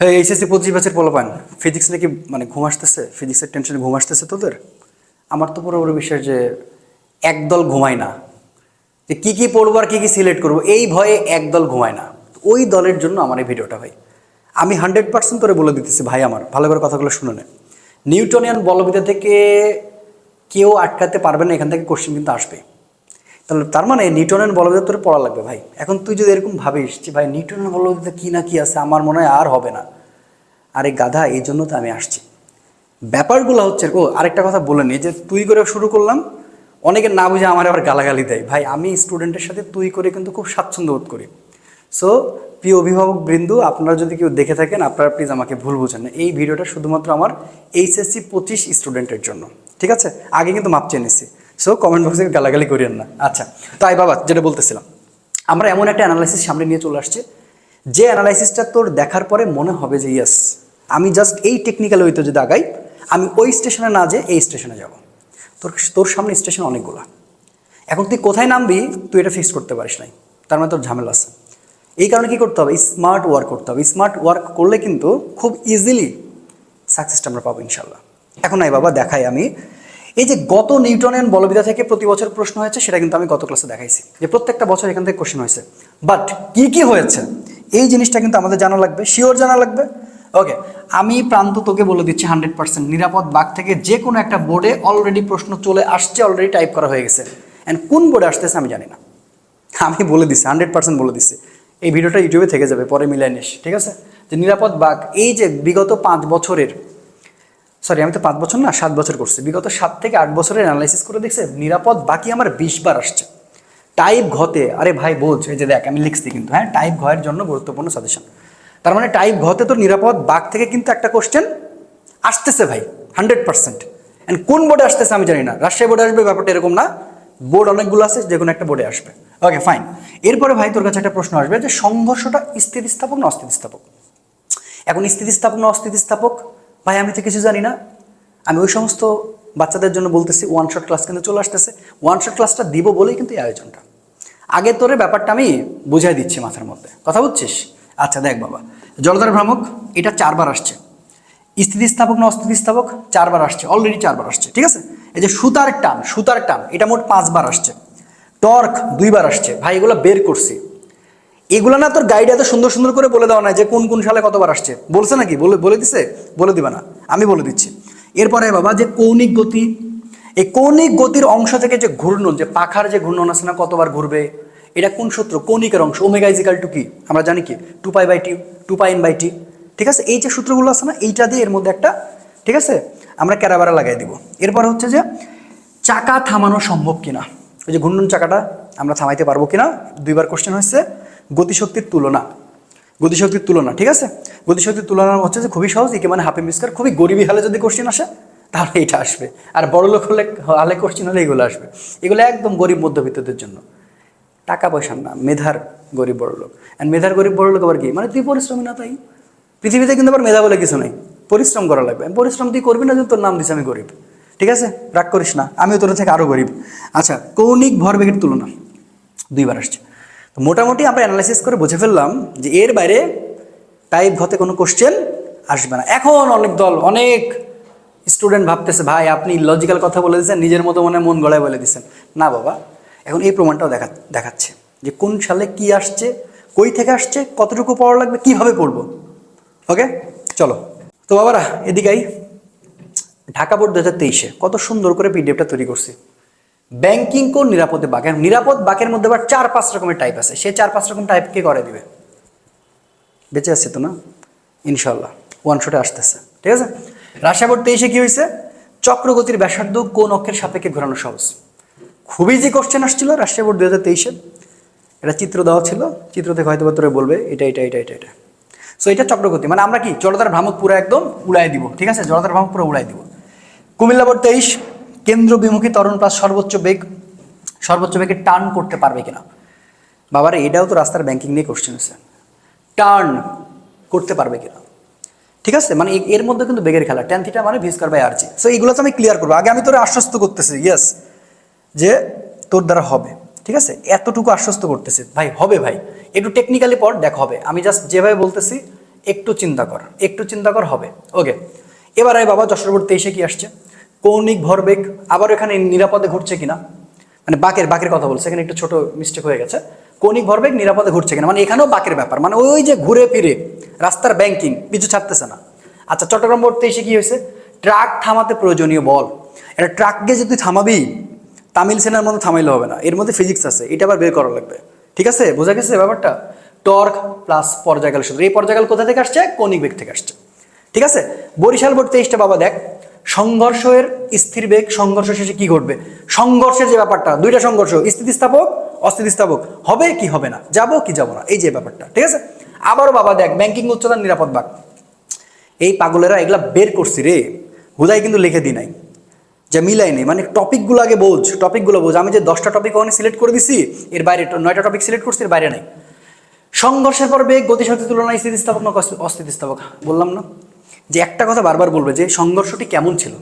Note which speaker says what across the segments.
Speaker 1: হ্যাঁ এইচএসসি পঁচিশ বছর পোলাপান। ফিজিক্স নাকি মানে ঘুম আসতেছে? ফিজিক্সের টেনশনে ঘুম আসতেছে তোদের? আমার তো পুরোপুরি বিশ্বাস যে একদল ঘুমায় না। যে কী কী পড়ব আর কী কী সিলেক্ট করব, এই ভয়ে একদল ঘুমায় না। ওই দলের জন্য আমার এই ভিডিওটা ভাই। আমি হান্ড্রেড পার্সেন্ট তোরে বলে দিতেছি ভাই আমার, ভালো করে কথাগুলো শুনে নে। নিউটনিয়ান বলবিদ্যা থেকে কেউ আটকাতে পারবে না, এখান থেকে কোশ্চেন কিন্তু আসবে তাহলে তার মানে নিউটনের বলবিদ্যা তোর পড়া লাগবে ভাই। এখন তুই যদি এরকম ভাবিস যে ভাই নিউটনের বলবিদ্যা কী না কী আছে, আমার মনে হয় আর হবে না। আরে গাধা, এই জন্য তো আমি আসছি। ব্যাপারগুলো হচ্ছে, ও আরেকটা কথা বলে নিই যে তুই করে শুরু করলাম, অনেকে না বুঝে আমার আবার গালাগালি দেয়। ভাই, আমি স্টুডেন্টের সাথে তুই করে কিন্তু খুব স্বাচ্ছন্দ্য বোধ করি। সো প্রিয় অভিভাবক বৃন্দু, আপনারা যদি কেউ দেখে থাকেন, আপনারা প্লিজ আমাকে ভুল বুঝেন না। এই ভিডিওটা শুধুমাত্র আমার এইচএসসি পঁচিশ স্টুডেন্টের জন্য। ঠিক আছে? আগে কিন্তু মাপ চেয়ে নিচ্ছি। সো কমেন্ট বক্সে গালাগালি করিয়েন না। আচ্ছা তাই বাবা, যেটা বলতেছিলাম, আমরা এমন একটা অ্যানালাইসিস সামনে নিয়ে চলে আসছে। যে অ্যানালাইসিসটা তোর দেখার পরে মনে হবে যে ইয়েস আমি জাস্ট এই টেকনিক্যাল ওইতে যদি আগাই, আমি ওই স্টেশনে না যেয়ে এই স্টেশনে যাব। তোর তোর সামনে স্টেশন অনেকগুলো। এখন তুই কোথায় নামবি, তুই এটা ফিক্স করতে পারিস নাই। তার মানে তোর ঝামেলা আছে। এই কারণে কী করতে হবে? স্মার্ট ওয়ার্ক করতে হবে। স্মার্ট ওয়ার্ক করলে কিন্তু খুব ইজিলি সাকসেসটা আমরা পাবো ইনশাল্লাহ এখন নাই বাবা, দেখাই আমি। এই যে গত নিউটনের বলবিদ্যা থেকে প্রতি বছর প্রশ্ন হয়েছে, সেটা কিন্তু আমি গত ক্লাসে দেখাইছি। যে প্রত্যেকটা বছর এখান থেকে কোশ্চেন হয়েছে। বাট কি কি হয়েছে? এই জিনিসটা কিন্তু আমাদের জানা লাগবে শিওর জানা লাগবে। ওকে আমি প্রান্ত তোকে বলে দিচ্ছি হান্ড্রেড পার্সেন্ট নিরাপদ বাঘ থেকে যে কোনো একটা বোর্ডে অলরেডি প্রশ্ন চলে আসছে অলরেডি টাইপ করা হয়ে গেছে। অ্যান্ড কোন বোর্ডে আসতেছে আমি জানি না। আমি বলে দিচ্ছি হান্ড্রেড পার্সেন্ট বলে দিচ্ছি এই ভিডিওটা ইউটিউবে থেকে যাবে, পরে মিলাই নিস, ঠিক আছে? যে নিরাপদ বাঘ, এই যে বিগত পাঁচ বছরের সরি আমি তো পাঁচ বছর না, সাত বছর করছি। বিগত সাত থেকে আট বছরের অ্যানালাইসিস করে দেখছে, নিরাপদ বাকি আমার বিশ বার আসছে। টাইপ ঘতে, আরে ভাই বোঝ, এই যে দেখ, আমি লিখছি কিন্তু হ্যাঁ টাইপ ঘয়ের জন্য গুরুত্বপূর্ণ সাজেশন তার মানে টাইপ ঘতে তো নিরাপদ বাগ থেকে কিন্তু একটা কোশ্চেন আসতেছে ভাই হান্ড্রেড পার্সেন্ট অ্যান্ড কোন বোর্ডে আসতেছে আমি জানি না, রাজশাহী বোর্ডে আসবে, ব্যাপারটা এরকম না। বোর্ড অনেকগুলো আছে, যে কোনো একটা বোর্ডে আসবে। ওকে ফাইন এরপরে ভাই তোর কাছে একটা প্রশ্ন আসবে যে সংঘর্ষটা স্থিতিস্থাপক না অস্থিতিস্থাপক? এখন স্থিতিস্থাপক না অস্থিতিস্থাপক? ভাই, আমি তো কিছু জানি না। আমি ওই সমস্ত বাচ্চাদের জন্য বলতেছি ওয়ান শট ক্লাস কিন্তু চলে আসতেছে। ওয়ান শট ক্লাসটা দিব বলেই কিন্তু এই আয়োজনটা। আগে তোরে ব্যাপারটা আমি বুঝাই দিচ্ছি মাথার মধ্যে। কথা বুঝছিস? আচ্ছা দেখ বাবা, জলধার ভ্রামক, এটা চারবার আসছে। স্থিতিস্থাপক না অস্থিতিস্থাপক? চারবার আসছে অলরেডি চারবার আসছে, ঠিক আছে? এই যে সুতার টান সুতার টান, এটা মোট পাঁচবার আসছে। টর্ক, দুইবার আসছে। ভাই, এগুলো বের করছি। এগুলো না তোর গাইড এত সুন্দর সুন্দর করে বলে দেওয়া না যে কোন কোন সালে কতবার আসছে। বলছে নাকি? বলে বলে দিছে? বলে দিবা না। আমি বলে দিচ্ছি। এরপরে বাবা, যে কৌণিক গতি, এই কৌণিক গতির অংশ থেকে যে ঘূর্ণন, যে পাখার যে ঘূর্ণন আছে না, কতবার ঘুরবে? এটা কোন সূত্র? কৌণিকের অংশ। ওমেগা ইজিক্যাল টু কি? আমরা জানি কি? Two pi by T, two pi N by T. ঠিক আছে? এই যে সূত্রগুলো আছে না, এইটা দিয়ে এর মধ্যে একটা ঠিক আছে? আমরা ক্যারাবারা লাগাই দিব। এরপর হচ্ছে যে চাকা থামানো সম্ভব কিনা? ওই যে ঘূর্ণন চাকাটা আমরা থামাইতে পারব কিনা? দুইবার কোশ্চেন হচ্ছে গতিশক্তির তুলনা। গতিশক্তির তুলনা, ঠিক আছে? গতিশক্তির তুলনা হচ্ছে যে খুবই সহজ ইকে মানে হাফ মিসকার খুবই গরিবী হালে যদি কোশ্চেন আসে, তাহলে এটা আসবে। আর বড় লোক হলে, হালে কোশ্চেন হলে এগুলো আসবে। এগুলো একদম গরিব মধ্যবিত্তদের জন্য। টাকা পয়সা না, মেধার গরিব বড় লোক। অ্যান্ড মেধার গরিব বড় লোক আবার কি? মানে তুই পরিশ্রমী না তাই? পৃথিবীতে কিন্তু আবার মেধা বলে কিছু নেই। পরিশ্রম করা লাগবে। পরিশ্রম তুই করবি না যদি তোর নাম দিছে, আমি গরিব। ঠিক আছে? রাগ করিস না। আমিও তোর থেকে আরও গরিব। আচ্ছা কৌণিক ভরবেগের তুলনা। দুইবার আসছে। মোটামুটি আমরা অ্যানালাইসিস করে বুঝে ফেললাম যে এর বাইরে টাইপ ঘতে কোনো কোশ্চেন আসবে না। এখন অনেক দল, অনেক স্টুডেন্ট ভাবতেছে, ভাই, আপনি লজিক্যাল কথা বলে দিচ্ছেন নিজের মতো মনে মন গড়ায় বলে দিচ্ছেন না বাবা, এখন এই প্রমাণটাও দেখা, দেখাচ্ছে যে কোন সালে কি আসছে, কই থেকে আসছে, কতটুকু পড়া লাগবে, কীভাবে পড়ব। ওকে চলো। তো বাবারা, এদিকেই। ঢাকা বোর্ড দু হাজার তেইশে কত সুন্দর করে পিডিএফটা তৈরি করছি। ব্যাংকিং কোন নিরাপদে এখন নিরাপদ বাঘের মধ্যে আবার চার, পাঁচ রকমের টাইপ আছে। সে চার, পাঁচ রকম টাইপ কে করে দিবে? বেঁচে আছে তো না? ইনশাল্লাহ ওয়ান শটে আসতেছে। ঠিক আছে? রাশিয়া বোর্ড তেইশে কি হয়েছে চক্রগতির ব্যাসার্ধ কোন অক্ষের সাপেক্ষে ঘোরানো সহজ? খুবই যে কোশ্চেন আসছিল রাশিয়া বোর্ড দু হাজার তেইশে। এটা চিত্র দেওয়া ছিল। চিত্র থেকে হয়তো তোরা বলবে, এটা এটা এটা এটা এটা। সো এটা চক্রগতি। মানে আমরা কি? জলধার ভ্রামক পুরো একদম উড়াই দিব। ঠিক আছে? জলধার ভ্রামক পুরো উড়াই দিব। কুমিল্লা বোর্ড তেইশ কেন্দ্র বিমুখী তরণ প্লাস সর্বোচ্চ বেগ, সর্বোচ্চ বেগে টার্ন করতে পারবে কিনা? বাবার, এটাও তো রাস্তার ব্যাংকিং নিয়ে কোশ্চেন আছে। টার্ন করতে পারবে কিনা? ঠিক আছে? মানে এর মধ্যে কিন্তু বেগের খেলা। টেন থিটা মানে ভিস্কার বাই আরজি সো এইগুলো তো আমি ক্লিয়ার করব। আগে আমি তোর আশ্বস্ত করতেছি ইয়েস যে তোর দ্বারা হবে। ঠিক আছে? এতটুকু আশ্বস্ত করতেছি। ভাই, হবে ভাই। একটু টেকনিক্যালি পর দেখ, হবে। আমি জাস্ট যেভাবে বলতেছি, একটু চিন্তা কর। একটু চিন্তা কর, হবে। ওকে এবার আয় বাবা, যশোর বোর্ড তেইশে কি আসছে? কৌণিক ভরবেগ আবার এখানে নিরাপদে ঘুরছে কিনা? মানে বাকের বাকের কথা বলছে, এখানে একটু ছোট মিস্টেক হয়ে গেছে। কৌণিক ভরবেগ নিরাপদে ঘুরছে কিনা? মানে এখানেও বাকের ব্যাপার। মানে ওই যে ঘুরে ফিরে, রাস্তার ব্যাংকিং পিছু ছাড়তেছে না। আচ্ছা চট্টগ্রাম বোর্ড তেইশে কি হয়েছে? ট্রাক থামাতে প্রয়োজনীয় বল। এটা ট্রাককে যদি থামাবি, তামিল সেনার মধ্যে থামাইলে হবে না। এর মধ্যে ফিজিক্স আছে, এটা আবার বের করা লাগবে। ঠিক আছে? বোঝা গেছে ব্যাপারটা? টর্ক প্লাস পর্যায়কাল সূত্র। এই পর্যায়কাল কোথা থেকে আসছে? কৌণিক বেগ থেকে আসছে। ঠিক আছে? বরিশাল বোর্ড তেইশটা বাবা দেখ। সংঘর্ষের স্থির বেগ সংঘর্ষ শেষে কি ঘটবে? সংঘর্ষের যে ব্যাপারটা, দুইটা সংঘর্ষ, স্থিতিস্থাপক, অস্থিতিস্থাপক, হবে কি হবে না, যাব কি যাব না, এই যে ব্যাপারটা, ঠিক আছে? আবারও বাবা দেখ, ব্যাংকিং উচ্চতার নিরাপদ বাগ এই পাগলেরা এগুলা বের করছি রে, হুদাই কিন্তু লিখে দি নাই। যে মিলাই নেই মানে টপিকগুলো আগে বোঝ, টপিকগুলো বোঝ। আমি যে দশটা টপিক ওখানে সিলেক্ট করে দিছি, এর বাইরে নয়টা টপিক সিলেক্ট করছি, এর বাইরে নাই। সংঘর্ষের পর বেগ, গতিশক্তির তুলনায় স্থিতিস্থাপক না অস্থিতিস্থাপক? বললাম না। যে একটা কথা বারবার বলবে যে সংঘর্ষটি কেমন ছিল?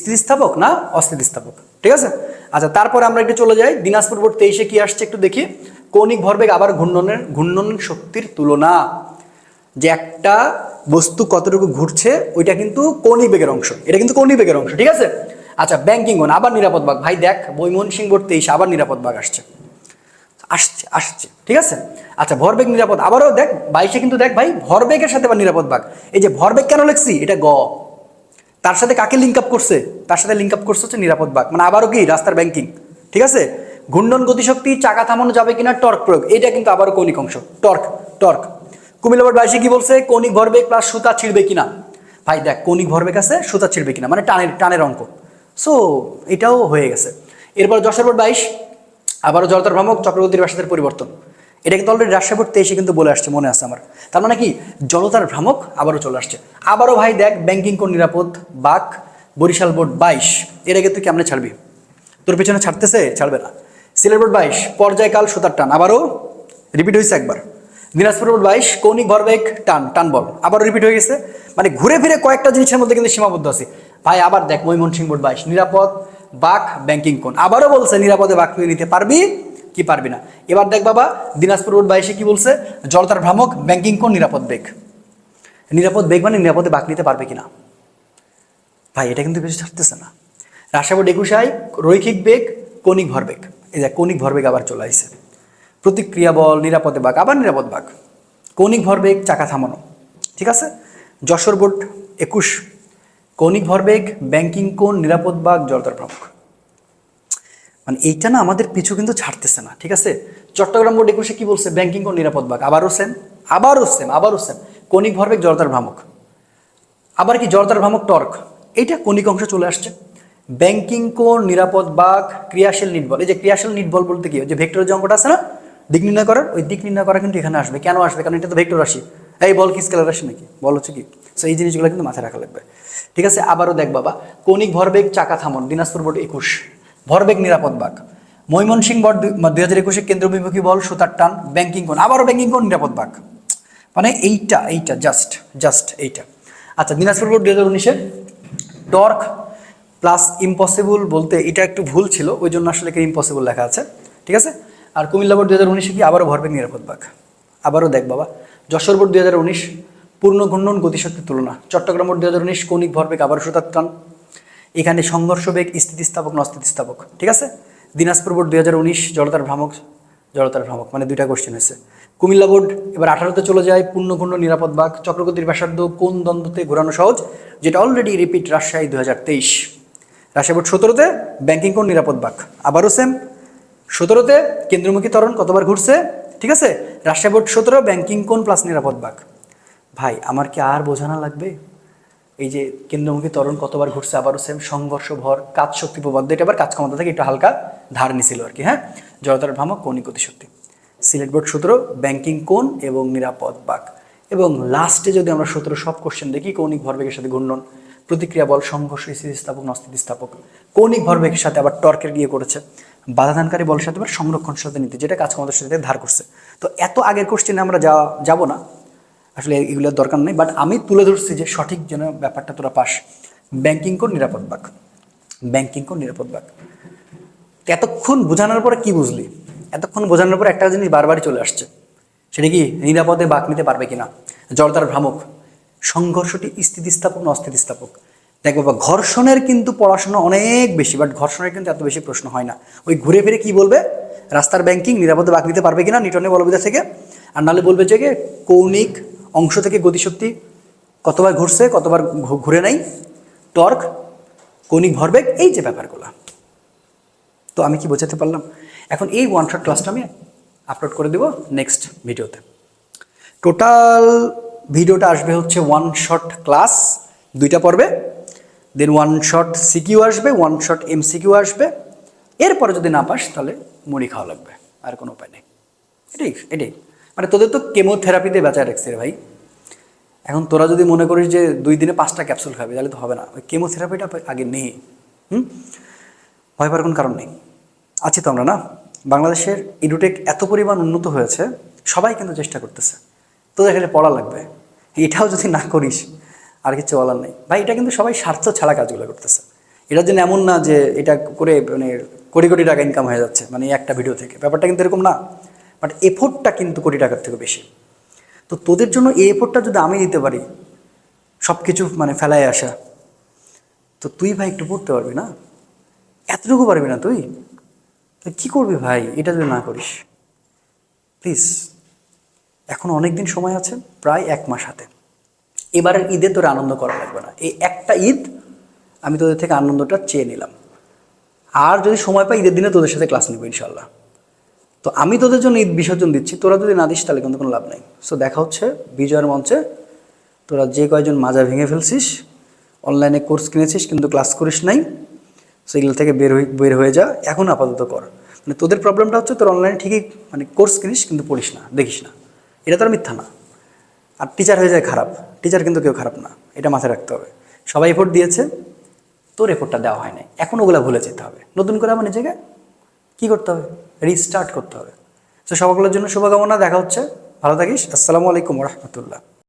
Speaker 1: স্থিতিস্থাপক না অস্থিতিস্থাপক? ঠিক আছে? আচ্ছা তারপরে আমরা একটু চলে যাই। দিনাজপুর বোর্ড তেইশে কি আসছে একটু দেখি। কৌণিক ভরবেগ আবার ঘূর্ণনের, ঘূর্ণন শক্তির তুলনা। যে একটা বস্তু কতটুকু ঘুরছে, ওইটা কিন্তু কৌণিক বেগের অংশ। এটা কিন্তু কৌণিক বেগের অংশ, ঠিক আছে? আচ্ছা ব্যাংকিং আবার নিরাপদ বাঘ। ভাই দেখ বৈমন সিং বোর্ড তেইশ আবার নিরাপদ বাঘ আসছে। আসছে আসছে, ঠিক আছে? আচ্ছা ভরবেগ নিরাপদ। আবারও দেখ, বাইশে কিন্তু দেখ ভাই, ভরবেগের সাথে আবার নিরাপদ বাগ এই যে ভরবেগ কেন লিখছি? এটা গ। তার সাথে কাকে লিঙ্ক আপ করছে? তার সাথে লিঙ্ক আপ করছে হচ্ছে নিরাপদ বাগ মানে আবারও কি? রাস্তার ব্যাংকিং ঠিক আছে? ঘূর্ণন গতিশক্তি চাকা থামানো যাবে কিনা? টর্ক প্রয়োগ। এটা কিন্তু আবারও কৌণিক অংশ। Torque torque. কুমিল্লা বোর্ড বাইশে কি বলছে? কৌণিক ভরবেগ প্লাস সুতা ছিঁড়বে কিনা? ভাই, দেখ, কৌণিক ভরবেগ আছে, সুতা ছিঁড়বে কিনা? মানে টানের টানের অঙ্ক। সো এটাও হয়ে গেছে। এরপর বোর্ড বাইশ। আবারও জলতার ভ্রামক চক্রবর্তীর বাসাদের পরিবর্তন। এটা কিন্তু অলরেডি রাজশাহী বোর্ড তেইশে কিন্তু বলে আসছে, মনে আছে আমার। তার মানে কি? জলতার ভ্রামক আবারও চলে আসছে। আবারও ভাই দেখ ব্যাংকিং কোন নিরাপদ? বাক বরিশাল বোর্ড বাইশ। এর আগে তুই কেমনে ছাড়বি? তোর পেছনে ছাড়তেছে, ছাড়বে না। সিলেট বোর্ড বাইশ, পর্যায়কাল সুতার টান। আবারও রিপিট হয়েছে একবার। দিনাজপুর বোর্ড বাইশ, কৌণিক, ভরবেগ, টান টান বল। আবারও রিপিট হয়ে গেছে। মানে ঘুরে ফিরে কয়েকটা জিনিসের মধ্যে কিন্তু সীমাবদ্ধ আছে। ভাই, আবার দেখ, ময়মনসিংহ বোর্ড বাইশ। নিরাপদ বাক ব্যাংকিং কোন আবারও বলছে, নিরাপদে বাক নিতে পারবি কি পারবি না। এবার দেখ বাবা, দিনাজপুর বোর্ড বাইশে কি বলছে? জলতার ভ্রামক ব্যাংকিং কোন নিরাপদ বেগ। নিরাপদ বেগ মানে নিরাপদে বাক নিতে পারবে কিনা। ভাই, এটা কিন্তু বেশি ছাড়তেছে না। রাশিয়া বোর্ড একুশাই রৈখিক বেগ, কৌণিক ভরবেগ এই দেখ, কৌণিক ভরবেগ আবার চলে আসছে প্রতিক্রিয়া বল, নিরাপদে বাঘ আবার নিরাপদ বাঘ কৌণিক ভরবেগ চাকা থামানো। ঠিক আছে? যশোর বোর্ড একুশ কৌণিক ভরবেগ, ব্যাংকিং কোণ, নিরাপদ বাঘ, জলতার প্রমুখ। মানে এইটা না আমাদের পিছু কিন্তু ছাড়তেছে না, ঠিক আছে? চট্টগ্রাম বোর্ড একুশে কি বলছে? ব্যাংকিং কোণ, নিরাপদ বাঘ। আবারও সেম আবারও সেম আবারও সেম কৌণিক ভরবেগ, জলতার ভ্রামক। আবার কি জলতার ভ্রামক, টর্ক? এইটা কণিক অংশ চলে আসছে। ব্যাংকিং কোণ, নিরাপদ বাঘ, ক্রিয়াশীল নিটবল এই যে ক্রিয়াশীল নিটবল বলতে কি? যে ভেক্টরের যে অঙ্কটা আছে না? দিক নির্ণয় করার, ওই দিক নির্ণয় করা কিন্তু এখানে আসবে। কেন আসবে? কারণ এটা তো ভেক্টর রাশি। এই বল কি স্কেলার রাশি নাকি? বল হচ্ছে কি? সো এই জিনিসগুলো কিন্তু মাথায় রাখা লাগবে। ঠিক আছে? আবারও দেখ বাবা, কৌণিক ভরবেগ চাকা থামন, দিনাজপুর বোর্ড একুশ। ভরবেগ নিরাপদ বাঘ। ময়মনসিং বোর্ড দুই হাজার একুশে কেন্দ্রবিমুখী বল, সুতার টান, ব্যাংকিং কোণ। আবারও ব্যাংকিং কোণ, নিরাপদ বাঘ। মানে এইটা এইটা জাস্ট জাস্ট এইটা। আচ্ছা দিনাজপুর বোর্ড দুই হাজার উনিশে, টর্ক প্লাস ইম্পসিবল বলতে এটা একটু ভুল ছিল, ওই জন্য আসলে কি ইম্পসিবল লেখা আছে। ঠিক আছে? আর কুমিল্লা বোর্ড দুই হাজার উনিশে কি আবারও ভরবেগ নিরাপদ বাঘ? আবারও দেখ বাবা যশোর বোর্ড দুই হাজার উনিশ পূর্ণ ঘূর্ণন গতিশক্তির তুলনা। চট্টগ্রাম বোর্ড দুই হাজার উনিশ কৌণিক ভরবেগ আবারও সুতার টান এখানে সংঘর্ষ বেগ স্থিতিস্থাপক না অস্থিতিস্থাপক ঠিক আছে? দিনাজপুর বোর্ড দুই হাজার উনিশ জড়তার ভ্রামক জড়তার ভ্রামক মানে দুইটা কোশ্চেন হয়েছে। কুমিল্লা বোর্ড এবার আঠারোতে চলে যায় পূর্ণঘূর্ণ নিরাপদ বাঘ, চক্রগতির ব্যাসার্ধ কোন দ্বন্দ্বতে ঘোরানো সহজ? যেটা অলরেডি রিপিট রাজশাহী দু হাজার তেইশ। রাজশাহী বোর্ড সতেরোতে ব্যাংকিং কোন নিরাপদ বাঘ? আবারও সেম সতেরোতে, কেন্দ্রমুখী তরণ কতবার ঘুরছে? ঠিক আছে? রাজশাহী বোর্ড সতেরো, ব্যাংকিং কোন প্লাস নিরাপদ বাক ভাই, আমার কি আর বোঝানো লাগবে? এই যে কেন্দ্রমুখী ত্বরণ কতবার ঘুরছে আবারও সেম সংঘর্ষ ভর কাজ শক্তি প্রবাদ এটা আবার কাজ ক্ষমতা থেকে একটু হালকা ধার নিছিল আর কি হ্যাঁ? জড়তার ভ্রামক, কৌণিক গতিশক্তি সিলেট বোর্ড সূত্র, ব্যাংকিং কোণ এবং নিরাপদ বাক এবং লাস্টে যদি আমরা সতেরো সব কোশ্চেন দেখি, কৌণিক ভরবেগের সাথে ঘূর্ণন। প্রতিক্রিয়া বল, সংঘর্ষ, স্থিতিস্থাপক না স্থিতিস্থাপক কৌণিক ভরবেগের সাথে আবার টর্কের গিয়ে করেছে। বাধাদানকারী বলের সাথে আবার সংরক্ষণ সাথে নিতে যেটা কাজ ক্ষমতার সাথে ধার করছে। তো এত আগের কোশ্চেনে আমরা যা, যাব না। আসলে এগুলোর দরকার নেই বাট আমি তুলে ধরছি যে সঠিক যেন ব্যাপারটা তোরা পাস। ব্যাংকিং কোণ নিরাপদ বাক। ব্যাংকিং কোণ নিরাপদ বাক। এতক্ষণ বোঝানোর পরে কি বুঝলি? এতক্ষণ বোঝানোর পরে একটা জিনিস বারবারই চলে আসছে। সেটা কি নিরাপদে বাক নিতে পারবে কিনা? জড়তার ভ্রামক। সংঘর্ষটি স্থিতিস্থাপক না অস্থিতিস্থাপক? দেখো বাবা, ঘর্ষণের কিন্তু পড়াশোনা অনেক বেশি বাট ঘর্ষণের কিন্তু এত বেশি প্রশ্ন হয় না। ওই ঘুরে ফিরে কি বলবে? রাস্তার ব্যাংকিং নিরাপদে বাক নিতে পারবে কিনা? নিউটনের বলবিদ্যা থেকে। আর নাহলে বলবে যে, কৌণিক অংশ থেকে গতিশক্তি কতবার ঘুরছে, কতবার ঘুরে নাই? টর্ক, কৌণিক ভরবেগ, এই যে ব্যাপারগুলো। তো আমি কি বোঝাতে পারলাম? এখন এই ওয়ান শট ক্লাসটা আমি আপলোড করে দেব নেক্সট ভিডিওতে টোটাল ভিডিওটা আসবে হচ্ছে ওয়ান শট ক্লাস দুইটা পর্বে দেন ওয়ান শট সিকিউ আসবে ওয়ান শট এমসিকিউ আসবে। এরপরে যদি না পাস, তাহলে মুড়ি খাওয়া লাগবে, আর কোনো উপায় নেই। এটাই এটাই। মানে তোদের তো কেমোথেরাপিতে বেঁচে রাখছে ভাই। এখন তোরা যদি মনে করিস যে দুই দিনে পাঁচটা ক্যাপসুল খাবি, তাহলে তো হবে না। ওই কেমোথেরাপিটা আগে নেই হুম? ভয় পাওয়ার কোনো কারণ নেই। আছি তো আমরা, না? বাংলাদেশের ইডুটেক এত পরিমাণ উন্নত হয়েছে, সবাই কিন্তু চেষ্টা করতেছে। তোদের এখানে পড়া লাগবে। এটাও যদি না করিস, আর কিছু বলার নেই। ভাই, এটা কিন্তু সবাই স্বার্থ ছাড়া কাজগুলো করতেছে। এটা যেন এমন না যে এটা করে মানে কোটি কোটি টাকা ইনকাম হয়ে যাচ্ছে মানে একটা ভিডিও থেকে। ব্যাপারটা কিন্তু এরকম না। বাট এফোর্টটা কিন্তু কোটি টাকার থেকে বেশি। তো তোদের জন্য এই এফোর্টটা যদি আমি দিতে পারি সব কিছু মানে ফেলায় আসা, তো তুই ভাই একটু পড়তে পারবি না? এতটুকু পারবি না তুই? কী করবি ভাই? এটা যদি না করিস প্লিজ এখন অনেক দিন সময় আছে, প্রায় এক মাস হাতে। এবারের ঈদে তোর আনন্দ করা লাগবে না। এই একটা ঈদ আমি তোদের থেকে আনন্দটা চেয়ে নিলাম। আর যদি সময় পাই, ঈদের দিনে তোদের সাথে ক্লাস নেব ইনশাল্লাহ তো আমি তোদের জন্য ঈদ বিসর্জন দিচ্ছি, তোরা যদি না দিস তাহলে কিন্তু কোনো লাভ নেই। সো দেখা হচ্ছে বিজয়ের মঞ্চে। তোরা যে কয়জন মাজা ভেঙে ফেলছিস অনলাইনে কোর্স কিনেছিস কিন্তু ক্লাস করিস নাই সো এগুলো থেকে বের হয়ে বের হয়ে যা। এখন আপাতত কর। মানে তোদের প্রবলেমটা হচ্ছে তোর অনলাইনে ঠিকই মানে কোর্স কিনিস কিন্তু পড়িস না, দেখিস না। এটা তো আর মিথ্যা না। আর টিচার হয়ে যায় খারাপ। টিচার কিন্তু কেউ খারাপ না। এটা মাথায় রাখতে হবে। সবাই এফোর্ট দিয়েছে, তোর এফোর্টটা দেওয়া হয় নাই। এখন ওগুলো ভুলে যেতে হবে। নতুন করে আমার নিজেকে কী করতে হবে? রিস্টার্ট করতে হবে। তো সবগুলোর জন্য শুভকামনা, দেখা হচ্ছে। ভালো থাকিস। আসসালামু আলাইকুম রহমতুল্লাহ।